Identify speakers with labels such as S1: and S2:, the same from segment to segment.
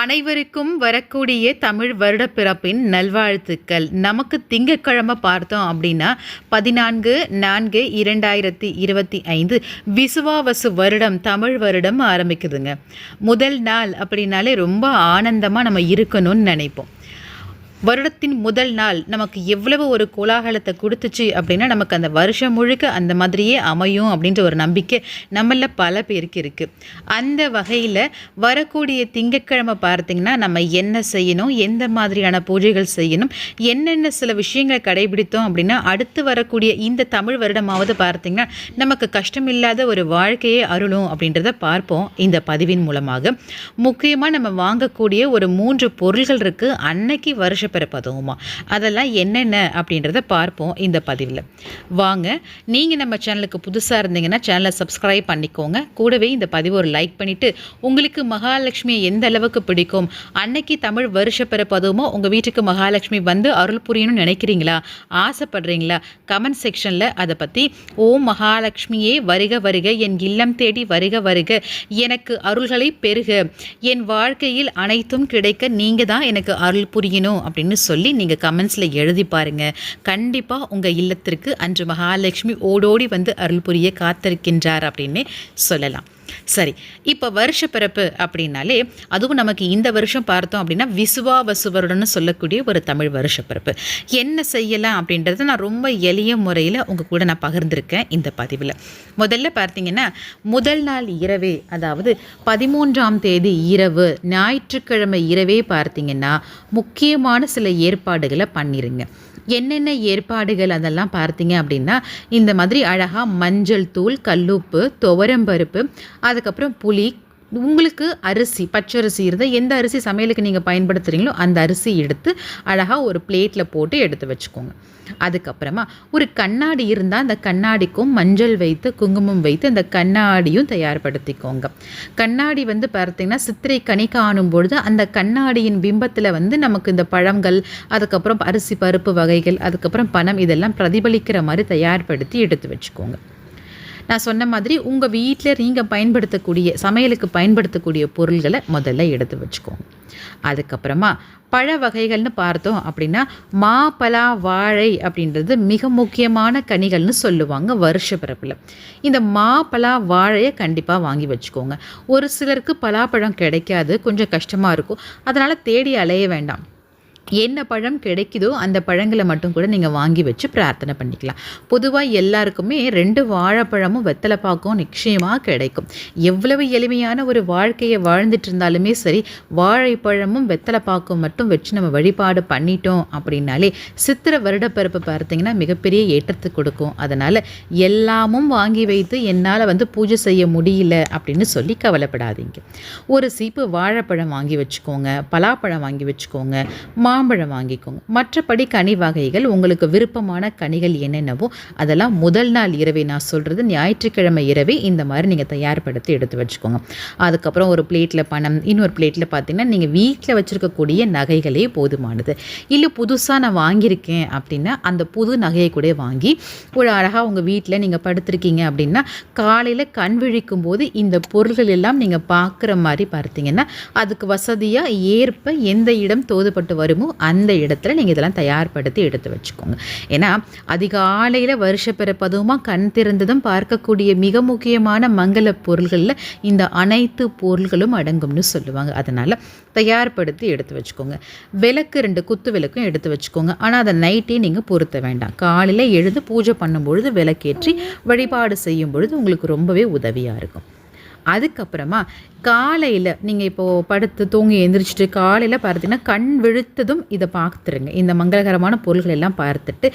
S1: அனைவருக்கும் வரக்கூடிய தமிழ் வருடப்பிறப்பின் நல்வாழ்த்துக்கள். நமக்கு திங்கட்கிழமை பார்த்தோம் அப்படின்னா பதினான்கு நான்கு இரண்டாயிரத்தி இருபத்தி ஐந்து விசுவாவசு வருடம் தமிழ் வருடம் ஆரம்பிக்குதுங்க. முதல் நாள் அப்படின்னாலே ரொம்ப ஆனந்தமாக நம்ம இருக்கணும்னு நினைப்போம். வருடத்தின் முதல் நாள் நமக்கு எவ்வளவு ஒரு கோலாகலத்தை கொடுத்துச்சு அப்படின்னா நமக்கு அந்த வருஷம் முழுக்க அந்த மாதிரியே அமையும் அப்படின்ற ஒரு நம்பிக்கை நம்மள பல பேருக்கு இருக்குது அந்த வகையில் வரக்கூடிய திங்கட்கிழமை பார்த்திங்கன்னா நம்ம என்ன செய்யணும் எந்த மாதிரியான பூஜைகள் செய்யணும் என்னென்ன சில விஷயங்களை கடைபிடித்தோம் அப்படின்னா அடுத்து வரக்கூடிய இந்த தமிழ் வருடமாவது பார்த்திங்கன்னா நமக்கு கஷ்டம் இல்லாத ஒரு வாழ்க்கையை அருளும் அப்படின்றத பார்ப்போம் இந்த பதிவின் மூலமாக. முக்கியமாக நம்ம வாங்கக்கூடிய ஒரு மூன்று பொருள்கள் இருக்குது அன்னைக்கு வருஷ பிறப்பதுமா அதெல்லாம் என்னென்ன அப்படின்றத பார்ப்போம் இந்த பதிவில். வாங்க நீங்கள் நம்ம சேனலுக்கு புதுசாக இருந்தீங்கன்னா சேனலை சப்ஸ்கிரைப் பண்ணிக்கோங்க. கூடவே இந்த பதிவு ஒரு லைக் பண்ணிவிட்டு உங்களுக்கு மகாலட்சுமியை எந்த அளவுக்கு பிடிக்கும் அன்னைக்கு தமிழ் வருஷ பிறப்பதுமோ உங்கள் வீட்டுக்கு மகாலட்சுமி வந்து அருள் புரியணும்னு நினைக்கிறீங்களா ஆசைப்படுறீங்களா கமெண்ட் செக்ஷனில் அதை பற்றி ஓம் மகாலட்சுமியே வருக வருக என் இல்லம் தேடி வருக வருக எனக்கு அருள்களை பெருக என் வாழ்க்கையில் அனைத்தும் கிடைக்க நீங்கள் தான் எனக்கு அருள் புரியணும் அப்படின்னு சொல்லி நீங்கள் கமெண்ட்ஸில் எழுதி பாருங்கள் கண்டிப்பாக உங்கள் இல்லத்திற்கு அன்று மகாலட்சுமி ஓடோடி வந்து அருள் புரிய காத்திருக்கின்றார் அப்படின்னு சொல்லலாம். சரி இப்போ வருஷ பிறப்பு அப்படின்னாலே அதுவும் நமக்கு இந்த வருஷம் பார்த்தோம் அப்படின்னா விசுவாவசுவருடன் சொல்லக்கூடிய ஒரு தமிழ் வருஷ பிறப்பு. என்ன செய்யலாம் அப்படின்றத நான் ரொம்ப எளிய முறையில் உங்கள் கூட நான் பகிர்ந்திருக்கேன் இந்த பதிவில். முதல்ல பார்த்தீங்கன்னா முதல் நாள் இரவே அதாவது பதிமூன்றாம் தேதி இரவு ஞாயிற்றுக்கிழமை இரவே பார்த்தீங்கன்னா முக்கியமான சில ஏற்பாடுகளை பண்ணிருங்க. என்னென்ன ஏற்பாடுகள் அதெல்லாம் பார்த்தீங்க அப்படின்னா இந்த மாதிரி அழகாக மஞ்சள் தூள் கல்லுப்பு துவரம்பருப்பு அதுக்கப்புறம் புளி உங்களுக்கு அரிசி பச்சரிசி இருந்தால் எந்த அரிசி சமையலுக்கு நீங்கள் பயன்படுத்துகிறீங்களோ அந்த அரிசி எடுத்து அழகாக ஒரு பிளேட்டில் போட்டு எடுத்து வச்சுக்கோங்க. அதுக்கப்புறமா ஒரு கண்ணாடி இருந்தால் அந்த கண்ணாடிக்கும் மஞ்சள் வைத்து குங்குமம் வைத்து அந்த கண்ணாடியும் தயார்படுத்திக்கோங்க. கண்ணாடி வந்து பார்த்திங்கன்னா சித்திரை கனி காணும் பொழுது அந்த கண்ணாடியின் பிம்பத்தில் வந்து நமக்கு இந்த பழங்கள் அதுக்கப்புறம் அரிசி பருப்பு வகைகள் அதுக்கப்புறம் பணம் இதெல்லாம் பிரதிபலிக்கிற மாதிரி தயார்படுத்தி எடுத்து வச்சுக்கோங்க. நான் சொன்ன மாதிரி உங்கள் வீட்டில் நீங்கள் பயன்படுத்தக்கூடிய சமையலுக்கு பயன்படுத்தக்கூடிய பொருள்களை முதல்ல எடுத்து வச்சுக்கோங்க. அதுக்கப்புறமா பழ வகைகள்னு பார்த்தோம் அப்படின்னா மா வாழை அப்படின்றது மிக முக்கியமான கனிகள்னு சொல்லுவாங்க வருஷ பிறப்பில். இந்த மா பலா வாழையை கண்டிப்பாக வாங்கி வச்சுக்கோங்க. ஒரு சிலருக்கு பலாப்பழம் கிடைக்காது கொஞ்சம் கஷ்டமாக இருக்கும். அதனால் தேடி அலைய வேண்டாம். என்ன பழம் கிடைக்குதோ அந்த பழங்களை மட்டும் கூட நீங்கள் வாங்கி வச்சு பிரார்த்தனை பண்ணிக்கலாம். பொதுவாக எல்லாருக்குமே ரெண்டு வாழைப்பழமும் வெத்தலை பாக்கும் நிச்சயமாக கிடைக்கும். எவ்வளவு எளிமையான ஒரு வாழ்க்கையை வாழ்ந்துட்டு இருந்தாலுமே சரி வாழைப்பழமும் வெத்தலை பாக்கும் மட்டும் வச்சு நம்ம வழிபாடு பண்ணிட்டோம் அப்படின்னாலே சித்திர வருடப்பிறப்பு பார்த்தீங்கன்னா மிகப்பெரிய ஏற்றத்தை கொடுக்கும். அதனால் எல்லாமும் வாங்கி வைத்து என்னால் வந்து பூஜை செய்ய முடியல அப்படின்னு சொல்லி கவலைப்படாதீங்க. ஒரு சீப்பு வாழைப்பழம் வாங்கி வச்சுக்கோங்க பலாப்பழம் வாங்கி வச்சுக்கோங்க மாம்பழம் வாங்கிக்கோங்க. மற்றபடி கனி வகைகள் உங்களுக்கு விருப்பமான கனிகள் என்னென்னவோ அதெல்லாம் முதல் நாள் இரவே நான் சொல்கிறது ஞாயிற்றுக்கிழமை இரவே இந்த மாதிரி நீங்கள் தயார்படுத்தி எடுத்து வச்சுக்கோங்க. அதுக்கப்புறம் ஒரு பிளேட்டில் பணம் இன்னொரு பிளேட்டில் பார்த்தீங்கன்னா நீங்கள் வீட்டில் வச்சுருக்கக்கூடிய நகைகளே போதுமானது. இல்லை புதுசாக நான் வாங்கியிருக்கேன் அப்படின்னா அந்த புது நகையை கூட வாங்கி ஒரு அழகாக உங்கள் வீட்டில் நீங்கள் படுத்திருக்கீங்க அப்படின்னா காலையில் கண் விழிக்கும் போது இந்த பொருள்கள் எல்லாம் நீங்கள் பார்க்குற மாதிரி பார்த்தீங்கன்னா அதுக்கு வசதியாக ஏற்ப எந்த இடம் தோதுப்பட்டு வருமோ அந்த இடத்துல நீங்கள் இதெல்லாம் தயார்படுத்தி எடுத்து வச்சுக்கோங்க. ஏன்னா அதிகாலையில் வருஷ பிறப்பதுமா கண் திறந்ததும் பார்க்கக்கூடிய மிக முக்கியமான மங்கள பொருள்களில் இந்த அனைத்து பொருள்களும் அடங்கும்னு சொல்லுவாங்க. அதனால் தயார்படுத்தி எடுத்து வச்சுக்கோங்க. விளக்கு ரெண்டு குத்து விளக்கும் எடுத்து வச்சுக்கோங்க. ஆனால் அதை நைட்டே நீங்கள் பொருத்த வேண்டாம். காலையில் எழுந்து பூஜை பண்ணும்பொழுது விளக்கேற்றி வழிபாடு செய்யும் பொழுது உங்களுக்கு ரொம்பவே உதவியாக இருக்கும். அதுக்கப்புறமா காலையில் நீங்கள் இப்போது படுத்து தூங்கி எந்திரிச்சிட்டு காலையில் பார்த்தீங்கன்னா கண் விழுத்ததும் இதை பார்த்துருங்க. இந்த மங்களகரமான பொருள்கள் எல்லாம் பார்த்துட்டு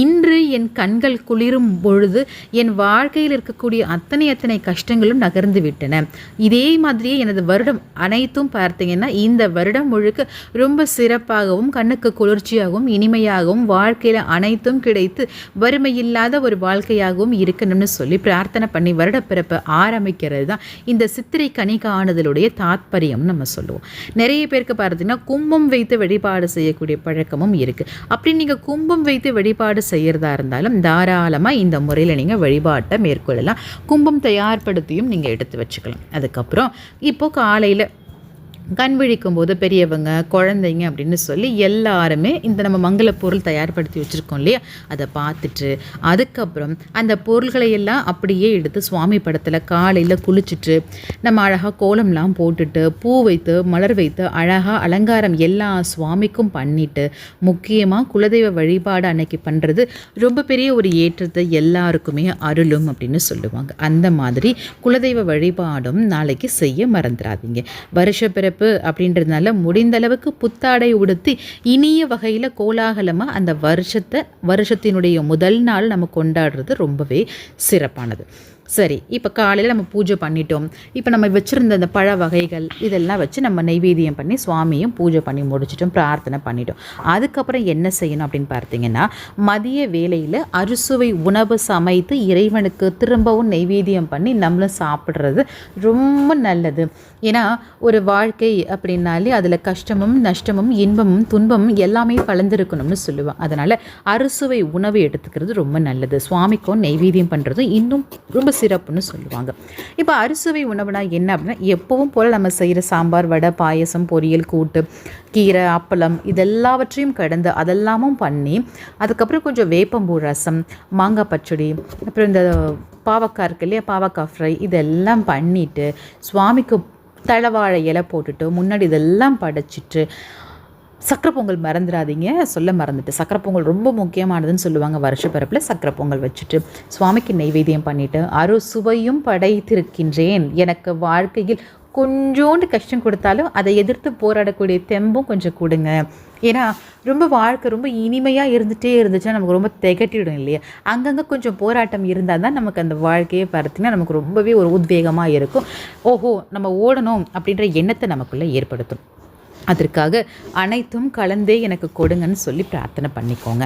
S1: இன்று என் கண்கள் குளிரும் பொழுது என் வாழ்க்கையில் இருக்கக்கூடிய அத்தனை அத்தனை கஷ்டங்களும் நகர்ந்து விட்டன. இதே மாதிரியே எனது வருடம் அனைத்தும் பார்த்தீங்கன்னா இந்த வருடம் முழுக்க ரொம்ப சிறப்பாகவும் கண்ணுக்கு குளிர்ச்சியாகவும் இனிமையாகவும் வாழ்க்கையில் அனைத்தும் கிடைத்து வறுமையில்லாத ஒரு வாழ்க்கையாகவும் இருக்கணும்னு சொல்லி பிரார்த்தனை பண்ணி வருடப்பிறப்பை ஆரம்பிக்கிறது தான் இந்த சித்திரை கனி காணுதலுடைய தாத்பரியம் நம்ம சொல்லுவோம். நிறைய பேருக்கு பார்த்தீங்கன்னா கும்பம் வைத்து வழிபாடு செய்யக்கூடிய பழக்கமும் இருக்குது அப்படி நீங்கள் கும்பம் வைத்து வழிபாடு செய்கிறதா இருந்தாலும் தாராளமாக இந்த முறையில் நீங்கள் வழிபாட்டை மேற்கொள்ளலாம். கும்பம் தயார்படுத்தியும் நீங்கள் எடுத்து வச்சுக்கலாம். அதுக்கப்புறம் இப்போது காலையில் கண் விழிக்கும் போது பெரியவங்க குழந்தைங்க அப்படின்னு சொல்லி எல்லாருமே இந்த நம்ம மங்கள பொருள் தயார்படுத்தி வச்சுருக்கோம் இல்லையா? அதை பார்த்துட்டு அதுக்கப்புறம் அந்த பொருள்களை எல்லாம் அப்படியே எடுத்து சுவாமி படத்தில் காலையில் குளிச்சுட்டு நம்ம அழகாக கோலம்லாம் போட்டுட்டு பூ வைத்து மலர் வைத்து அழகாக அலங்காரம் எல்லா சுவாமிக்கும் பண்ணிட்டு முக்கியமாக குலதெய்வ வழிபாடு அன்னைக்கு பண்ணுறது ரொம்ப பெரிய ஒரு ஏற்றத்தை எல்லாருக்குமே அருளும் அப்படின்னு சொல்லுவாங்க. அந்த மாதிரி குலதெய்வ வழிபாடும் நாளைக்கு செய்ய மறந்துடாதீங்க. வருஷ பிறப்பு அப்படின்றதுனால முடிந்த அளவுக்கு புத்தாடை உடுத்தி இனிய வகையில் கோலாகலமாக அந்த வருஷத்தை வருஷத்தினுடைய முதல் நாள் நம்ம கொண்டாடுறது ரொம்பவே சிறப்பானது. சரி இப்போ காலையில் நம்ம பூஜை பண்ணிட்டோம். இப்போ நம்ம வச்சுருந்த அந்த பழ வகைகள் இதெல்லாம் வச்சு நம்ம நைவேத்தியம் பண்ணி சுவாமியும் பூஜை பண்ணி முடிச்சிட்டோம் பிரார்த்தனை பண்ணிட்டோம். அதுக்கப்புறம் என்ன செய்யணும் அப்படின்னு பார்த்தீங்கன்னா மதிய வேலையில் அறுசுவை உணவு சமைத்து இறைவனுக்கு திரும்பவும் நைவேத்தியம் பண்ணி நம்மளும் சாப்பிட்றது ரொம்ப நல்லது. ஏன்னா ஒரு வாழ்க்கை அப்படின்னாலே அதில் கஷ்டமும் நஷ்டமும் இன்பமும் துன்பமும் எல்லாமே கலந்துருக்கணும்னு சொல்லுவேன் அதனால் அறுசுவை உணவு எடுத்துக்கிறது ரொம்ப நல்லது. சுவாமிக்கும் நைவேத்தியம் பண்ணுறதும் இன்னும் ரொம்ப சிறப்புன்னு சொல்லுவாங்க. இப்போ அறுசுவை உணவுனா என்ன அப்படின்னா எப்பவும் போல் நம்ம செய்கிற சாம்பார் வடை பாயசம் பொரியல் கூட்டு கீரை அப்பளம் இதெல்லாவற்றையும் கடந்து அதெல்லாமும் பண்ணி அதுக்கப்புறம் கொஞ்சம் வேப்பம்பூ ரசம் மாங்காய் பச்சடி அப்புறம் இந்த பாவக்காய் இருக்கு இல்லையா பாவக்காய் ஃப்ரை இதெல்லாம் பண்ணிவிட்டு சுவாமிக்கு தழவாழை இலை போட்டுட்டு முன்னாடி இதெல்லாம் படைச்சிட்டு சக்கரை பொங்கல் மறந்துடாதீங்க. சொல்ல மறந்துட்டு. சக்கரை பொங்கல் ரொம்ப முக்கியமானதுன்னு சொல்லுவாங்க. வருஷ பிறப்பில் சக்கரை பொங்கல் வச்சுட்டு சுவாமிக்கு நைவேத்தியம் பண்ணிவிட்டு அரு சுவையும் படைத்திருக்கின்றேன். எனக்கு வாழ்க்கையில் கொஞ்சோண்டு கஷ்டம் கொடுத்தாலும் அதை எதிர்த்து போராடக்கூடிய தெம்பும் கொஞ்சம் கொடுங்க. ஏன்னா ரொம்ப வாழ்க்கை ரொம்ப இனிமையாக இருந்துகிட்டே இருந்துச்சுன்னா நமக்கு ரொம்ப திகட்டிடும் இல்லையா? அங்கங்கே கொஞ்சம் போராட்டம் இருந்தால் தான் நமக்கு அந்த வாழ்க்கையை பார்த்தீங்கன்னா நமக்கு ரொம்பவே ஒரு உத்வேகமாக இருக்கும். ஓஹோ நம்ம ஓடணும் அப்படின்ற எண்ணத்தை நமக்குள்ளே ஏற்படுத்தும். அதற்காக அனைத்தும் கலந்தே எனக்கு கொடுங்கன்னு சொல்லி பிரார்த்தனை பண்ணிக்கோங்க.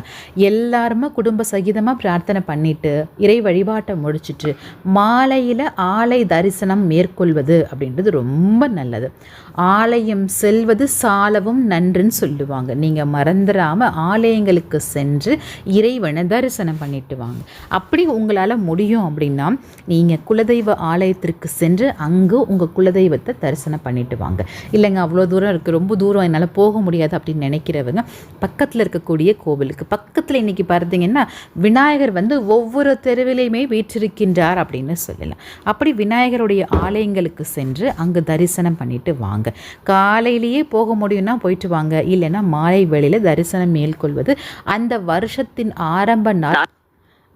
S1: எல்லாருமே குடும்ப சகிதமாக பிரார்த்தனை பண்ணிட்டு இறை வழிபாட்டை முடிச்சுட்டு மாலையில் ஆலை தரிசனம் மேற்கொள்வது அப்படின்றது ரொம்ப நல்லது. ஆலயம் செல்வது சாலவும் நன்றுன்னு சொல்லுவாங்க. நீங்கள் மறந்துடாமல் ஆலயங்களுக்கு சென்று இறைவனை தரிசனம் பண்ணிட்டு வாங்க. அப்படி உங்களால் முடியும் அப்படின்னா நீங்கள் குலதெய்வ ஆலயத்திற்கு சென்று அங்கு உங்கள் குலதெய்வத்தை தரிசனம் பண்ணிட்டு வாங்க. இல்லைங்க அவ்வளோ தூரம் இருக்குது ரொம்ப தூரம் என்னால் போக முடியாது அப்படின்னு நினைக்கிறவங்க பக்கத்தில் இருக்கக்கூடிய கோவிலுக்கு. பக்கத்தில் இன்றைக்கி பார்த்தீங்கன்னா விநாயகர் வந்து ஒவ்வொரு தெருவிலையுமே வீற்றிருக்கின்றார் அப்படின்னு சொல்லலாம். அப்படி விநாயகருடைய ஆலயங்களுக்கு சென்று அங்கு தரிசனம் பண்ணிட்டு வாங்க. காலையிலேயே போக முடியும்னா போயிட்டு வாங்க. இல்லைன்னா மாலை வேளையில் தரிசனம் மேற்கொள்வது அந்த வருஷத்தின் ஆரம்ப நாள்.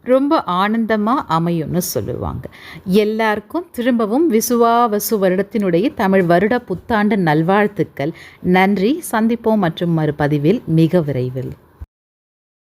S1: ரொம்ப ஆனந்தமாக அமையும்னு சொல்லுவாங்க. எல்லாருக்கும் திரும்பவும் விசுவாவசு வருடத்தினுடைய தமிழ் வருட புத்தாண்டு நல்வாழ்த்துக்கள். நன்றி. சந்திப்போம் மற்றும் மறுபதிவில் மிக விரைவில்.